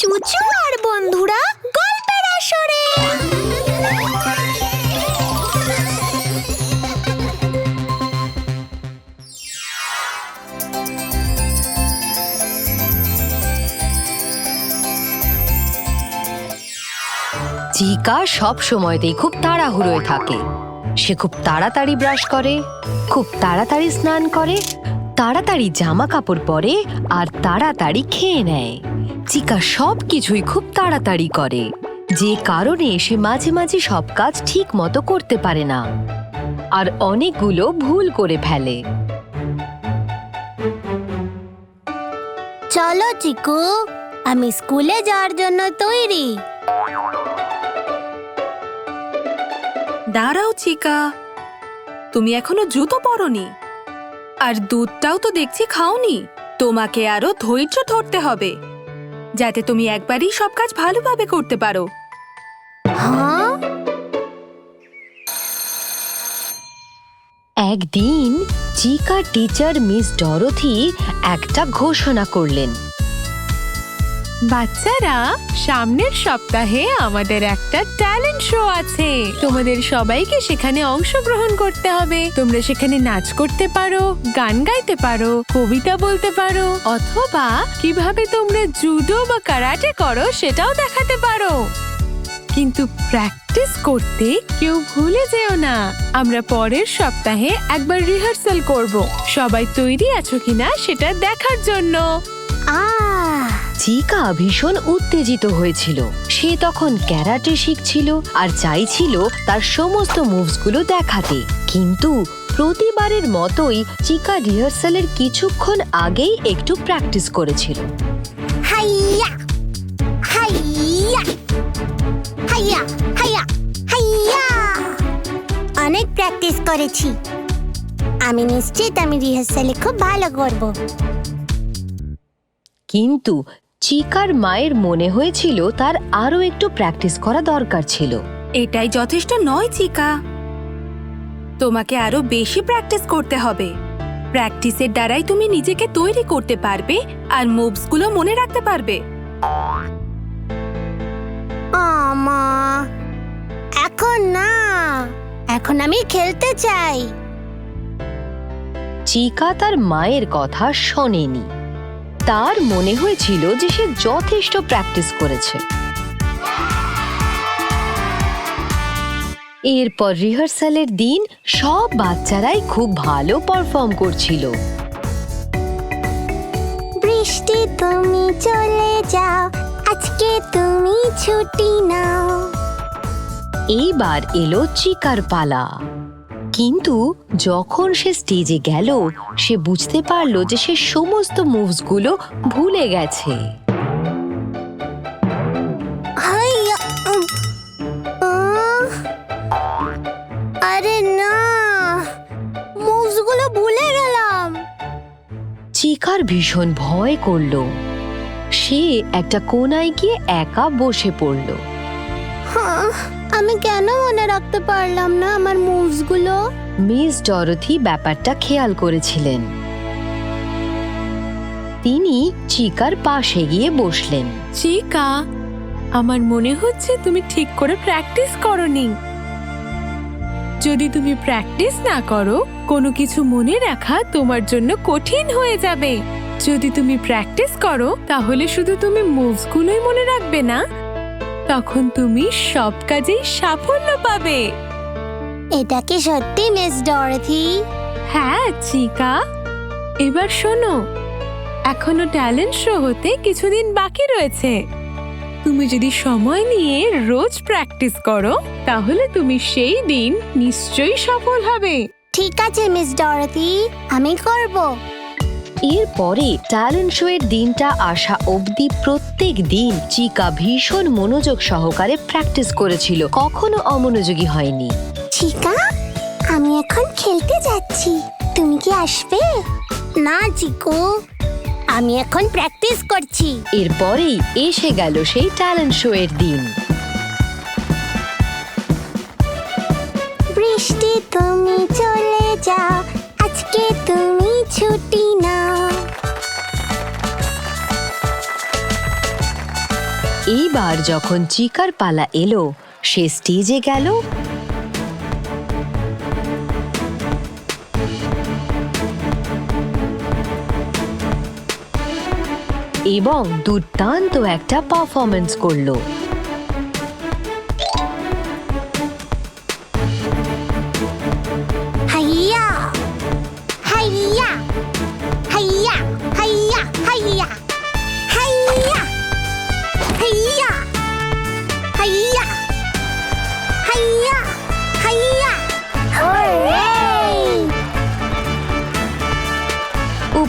চুচু আর বন্ধুরা গল্পের আসরে। চিকা সব সময়তেই খুব তাড়াহুড়োয় থাকে। সে খুব তাড়াতাড়ি ব্রাশ করে, খুব তাড়াতাড়ি স্নান করে, তাড়াতাড়ি জামা কাপড় পরে, আর তাড়াতাড়ি খেয়ে নেয়। চিকা সব কিছুই খুব তাড়াতাড়ি করে। যে কারণে সে মাঝে মাঝে সব কাজ ঠিক মতো করতে পারে না। আর অনেকগুলো ভুল করে ফেলে। চলো চিকু আমি স্কুলে যাওয়ার জন্য তৈরি। দাঁড়াও চিকা তুমি এখনও জুতো পরনি। আর দুধটাও তো দেখছি খাওনি তোমাকে আরও ধৈর্য ধরতে হবে। যাতে তুমি একবারই সব কাজ ভালোভাবে করতে পারো। হ্যাঁ? একদিন চিকা টিচার মিস ডরথি একটা ঘোষণা করলেন। বাচ্চারা, সামনের সপ্তাহে আমাদের একটা ট্যালেন্ট শো আছে। তোমাদের সবাইকে সেখানে অংশগ্রহণ করতে হবে। তোমরা সেখানে নাচ করতে পারো, গান গাইতে পারো, কবিতা বলতে পারো, অথবা কীভাবে তোমরা জুডো বা কারাটে করো সেটাও দেখাতে পারো। কিন্তু প্র্যাকটিস করতে কেউ ভুলে যেও না। আমরা পরের সপ্তাহে একবার রিহার্সাল করব। সবাই তৈরি আছো কিনা সেটা দেখার জন্য। আহ! চিকা ভীষণ উত্তেজিত হয়েছিল। সে তখন ক্যারাটে শিখছিল আর চাইছিল তার সমস্ত মুভসগুলো দেখাতে। কিন্তু প্রতিবারের মতোই চিকা রিহার্সালের কিছুক্ষণ আগেই একটু প্র্যাকটিস করেছিল। হাইয়া! হাইয়া! হাইয়া! হাইয়া! হাইয়া! অনেক প্র্যাকটিস করেছি। আমি নিশ্চিত আমি রিহার্সালে খুব ভালো করব। কিন্তু চিকার মায়ের মনে হয়েছিল তার আরও একটু প্র্যাকটিস করা দরকার ছিল। এটাই যথেষ্ট নয় চিকা। তোমাকে আরও বেশি প্র্যাকটিস করতে হবে। প্র্যাকটিসের দ্বারাই তুমি নিজেকে তৈরি করতে পারবে আর মুভসগুলো মনে রাখতে পারবে। আমা এখন না। এখন আমি খেলতে চাই। চিকা তার মায়ের কথা শোনেনি। তার মনে হয়েছিল যে সে যথেষ্ট প্র্যাকটিস করেছে। এরপর রিহার্সালের দিন সব বাচ্চারাই খুব ভালো পারফর্ম করছিল। বৃষ্টি তুমি চলে যাও আজকে তুমি ছুটি নাও। এইবার এলো চিকার পালা কিন্তু যখন সে স্টেজে গেল সে বুঝতে পারল যে সে সমস্ত মুভসগুলো ভুলে গেছে। আরে না মুভসগুলো ভুলে গেলাম। চিকার ভীষণ ভয় করল। সে একটা কোনায় গিয়ে একা বসে পড়ল। হ্যাঁ, আমি কেন মনে রাখতে পারলাম না আমার মুভসগুলো মিস ডরথি ব্যাপারটা খেয়াল করেছিলেন। তিনি চিকার পাশে গিয়ে বসলেন। চিকা আমার মনে হচ্ছে তুমি ঠিক করে প্র্যাকটিস করনি। যদি তুমি প্র্যাকটিস না করো কোনো কিছু মনে রাখা তোমার জন্য কঠিন হয়ে যাবে। যদি তুমি প্র্যাকটিস করো তাহলে শুধু তুমি মুভসগুলোই মনে রাখবে না। তখন তুমি সব কাজেই সাফল্য পাবে। এটা কি সত্যি মিস ডরথি? হ্যাঁ চিকা। এবার শোনো এখনও ট্যালেন্ট শো হতে কিছুদিন বাকি রয়েছে। তুমি যদি সময় নিয়ে রোজ প্র্যাকটিস করো তাহলে তুমি সেই দিন নিশ্চয়ই সফল হবে। ঠিক আছে মিস ডরথি আমি করব। এরপরে ট্যালেন্ট শো এর দিনটা আসা অবধি প্রত্যেক দিন চিকা ভীষণ মনোযোগ সহকারে প্র্যাকটিস করেছিল। কখনো অমনোযোগী হয়নি। চিকা আমি এখন খেলতে যাচ্ছি। তুমি কি আসবে? না চিকু। আমি এখন প্র্যাকটিস করছি। এরপরেই এসে গেল সেই ট্যালেন্ট শো এর দিন। বৃষ্টি তুমি চলে যাও। ছুটি এইবার যখন চিকার পালা এলো সে স্টেজে গেল। এবং দুর্দান্ত একটা পারফরমেন্স করল।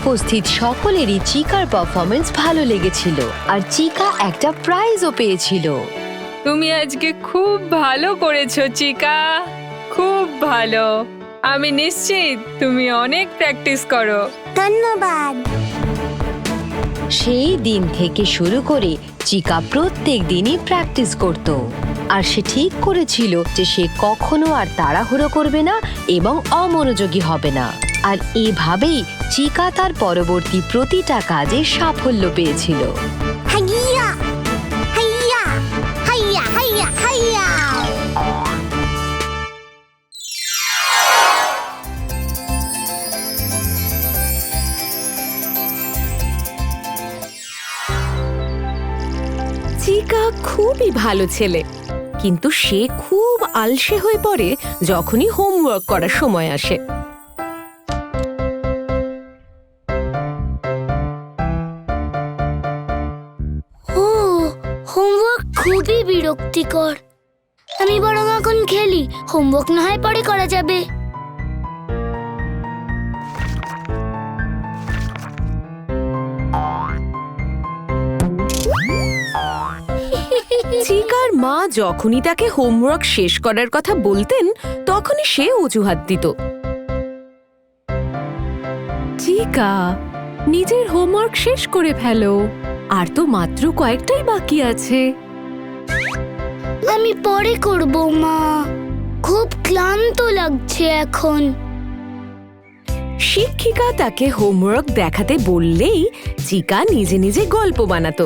উপস্থিত সকলেরই চিকার পারফরমেন্স ভালো লেগেছিল। আর চিকা একটা প্রাইজও পেয়েছিল। তুমি আজকে খুব ভালো করেছ চিকা। খুব ভালো। আমি নিশ্চিত তুমি অনেক প্র্যাকটিস করো। ধন্যবাদ। সেই দিন থেকে শুরু করে চিকা প্রত্যেক দিনই প্র্যাকটিস করত। আর সে ঠিক করেছিল যে সে কখনো আর তাড়াহুড়ো করবে না এবং অমনোযোগী হবে না। আর এভাবেই চিকা তার পরবর্তী প্রতিটা কাজে সাফল্য পেয়েছিল। চিকা খুবই ভালো ছেলে কিন্তু সে খুব আলসে হয়ে পড়ে যখনই হোমওয়ার্ক করার সময় আসে। খুবই বিরক্তিকর। আমি বরং এখন খেলি, হোমওয়ার্ক না হয় পরে করা যাবে। চিকার মা যখনই তাকে হোমওয়ার্ক শেষ করার কথা বলতেন, তখনই সে অজুহাত দিত। চিকা নিজের হোমওয়ার্ক শেষ করে ফেলো। আর তো মাত্র কয়েকটাই বাকি আছে। আমি পরে করব, মা। খুব ক্লান্ত লাগছে এখন। শিক্ষিকা তাকে হোমওয়ার্ক দেখাতে বললেই চিকা নিজে নিজে গল্প বানাতো।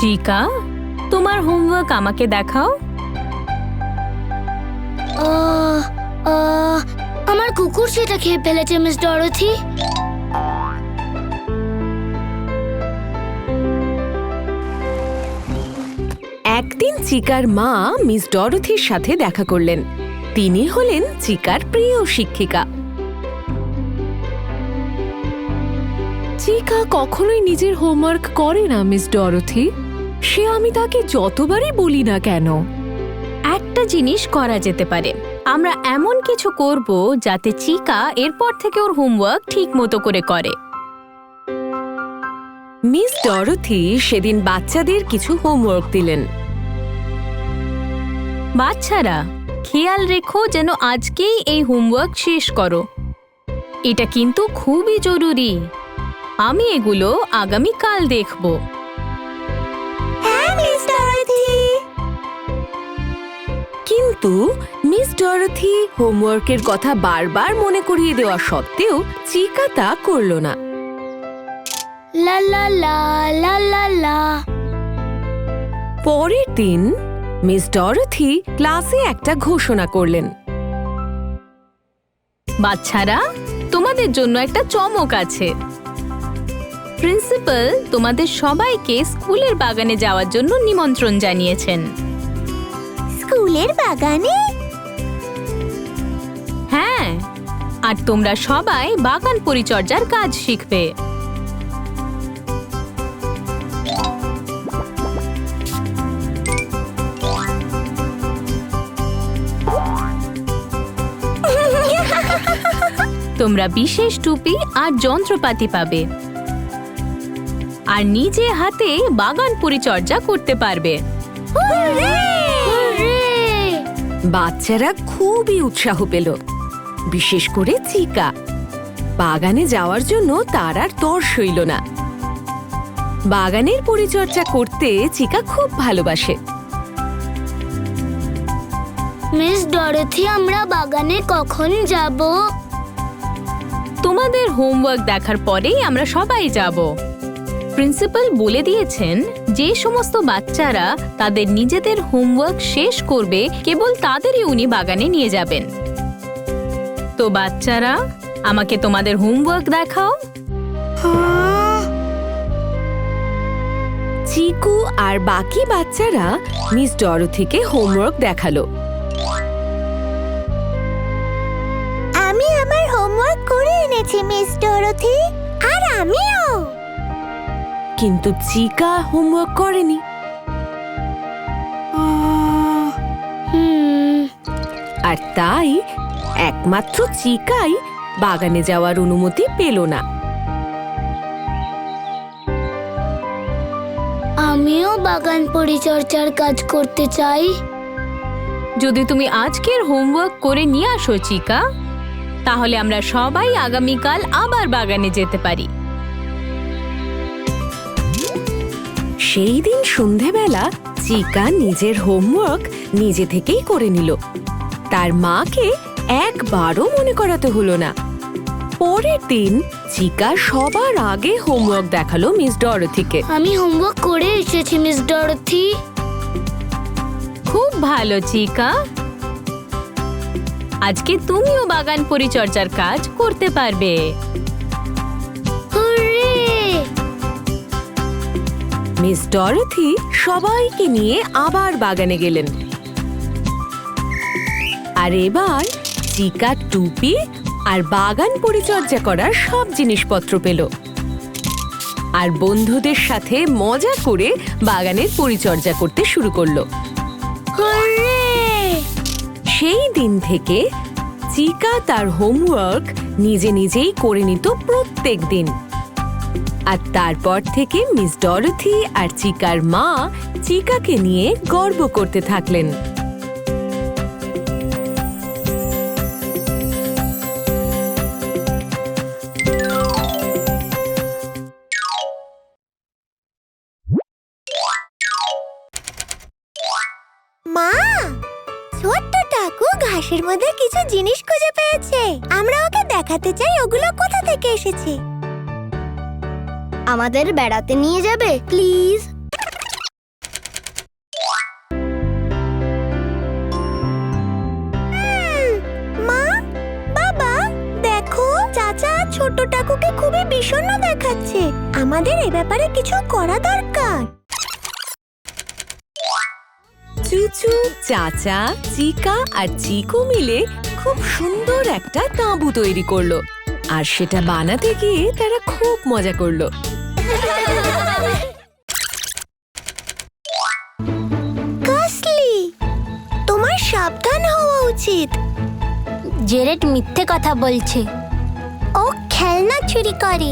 চিকা তোমার হোমওয়ার্ক আমাকে দেখাও। আমার কুকুর সেটা খেয়ে ফেলেছে, মিস ডরথি। একদিন চিকার মা মিস ডরথির সাথে দেখা করলেন। তিনি হলেন চিকার প্রিয় শিক্ষিকা। চিকা কখনোই নিজের হোমওয়ার্ক করে না, মিস ডরথি। সে আমি তাকে যতবারই বলি না কেন। একটা জিনিস করা যেতে পারে। আমরা এমন কিছু করব যাতে চিকা এরপর থেকে ওর হোমওয়ার্ক ঠিক মতো করে করে। মিস ডরথি সেদিন বাচ্চাদের কিছু হোমওয়ার্ক দিলেন। বাচ্চারা, খেয়াল রেখো যেন আজকেই এই হোমওয়ার্ক শেষ করো। এটা কিন্তু খুবই জরুরি। আমি এগুলো আগামী কাল দেখব। কিন্তু মিস ডরথি হোমওয়ার্কের কথা বারবার মনে করিয়ে দেওয়া সত্ত্বেও চিকা তা করল না। লা লা লা লা লা লা। পরের দিন মিস ডরথি ক্লাসে একটা ঘোষণা করলেন। বাচ্চারা তোমাদের জন্য একটা চমক আছে। প্রিন্সিপাল তোমাদের সবাইকে স্কুলের বাগানে যাওয়ার জন্য নিমন্ত্রণ জানিয়েছেন। স্কুলের বাগানে? হ্যাঁ আর তোমরা সবাই বাগান পরিচর্যার কাজ শিখবে। তোমরা বিশেষ টুপি আর যন্ত্রপাতি পাবে। আর নিজে হাতে বাগান পরিচর্যা করতে পারবে! বাচ্চারা খুবই উৎসাহ পেল বিশেষ করে চিকা। বাগানে যাওয়ার জন্য তার আর তর সইল না। বাগানের পরিচর্যা করতে চিকা খুব ভালোবাসে। মিস ডরথি আমরা বাগানে কখন যাব? তোমাদের হোমওয়ার্ক দেখার পরেই আমরা সবাই যাব। প্রিন্সিপাল বলে দিয়েছেন যে সমস্ত বাচ্চারা তাদের নিজেদের হোমওয়ার্ক শেষ করবে কেবল তাদেরই উনি বাগানে নিয়ে যাবেন। তো বাচ্চারা আমাকে তোমাদের হোমওয়ার্ক দেখাও। চিকু আর বাকি বাচ্চারা মিস ডরথিকে হোমওয়ার্ক দেখাল। আমি আমার হোমওয়ার্ক করে এনেছি মিস ডরথি। আর আমিও। কিন্তু চিকা হোমওয়ার্ক করেনি। আর তাই একমাত্র চিকাই বাগানে যাওয়ার অনুমতি পেল না। আমিও বাগান পরিচর্যার কাজ করতে চাই। যদি তুমি আজকের হোমওয়ার্ক করে নিয়ে আসো চিকা তাহলে আমরা সবাই আগামীকাল আবার বাগানে যেতে পারি। সেই দিন সন্ধেবেলা চিকা নিজের হোমওয়ার্ক নিজে থেকেই করে নিল। তার মাকে একবারও মনে করাতে হলো না। পরের দিন চিকা সবার আগে হোমওয়ার্ক দেখাল মিস ডরথিকে আমি হোমওয়ার্ক করে এসেছি মিস ডরথি খুব ভালো চিকা। আজকে তুমিও বাগান পরিচর্যার কাজ করতে পারবে। মিস ডরথি সবাইকে নিয়ে আবার বাগানে গেলেন। আর এবার চিকা টুপি আর বাগান পরিচর্যা করার সব জিনিসপত্র পেল। আর বন্ধুদের সাথে মজা করে বাগানের পরিচর্যা করতে শুরু করল। সেই দিন থেকে চিকা তার হোমওয়ার্ক নিজে নিজেই করে নিত প্রত্যেক দিন। আর তারপর থেকে মিস ডরথি আর চিকার মা চিকাকে নিয়ে গর্ব করতে থাকলেন। মা, ছোট্ট টাকু ঘাসের মধ্যে কিছু জিনিস খুঁজে পেয়েছে। আমরা ওকে দেখাতে চাই, ওগুলো কোথা থেকে এসেছে? আমাদের বেড়াতে নিয়ে যাবে প্লিজ মা, বাবা, দেখো, চাচা ছোট টাকুকে খুবই বিষণ্ণ দেখাচ্ছে। আমাদের এ ব্যাপারে কিছু করা দরকার। চুচু, চাচা, চিকা আর চিকু মিলে খুব সুন্দর একটা তাঁবু তৈরি করল। আর সেটা বানাতে গিয়ে তারা খুব মজা করল। কাসলি তোমার সাবধান হওয়া উচিত। জেরেট মিথ্যে কথা বলছে। ও খেলনা চুরি করে।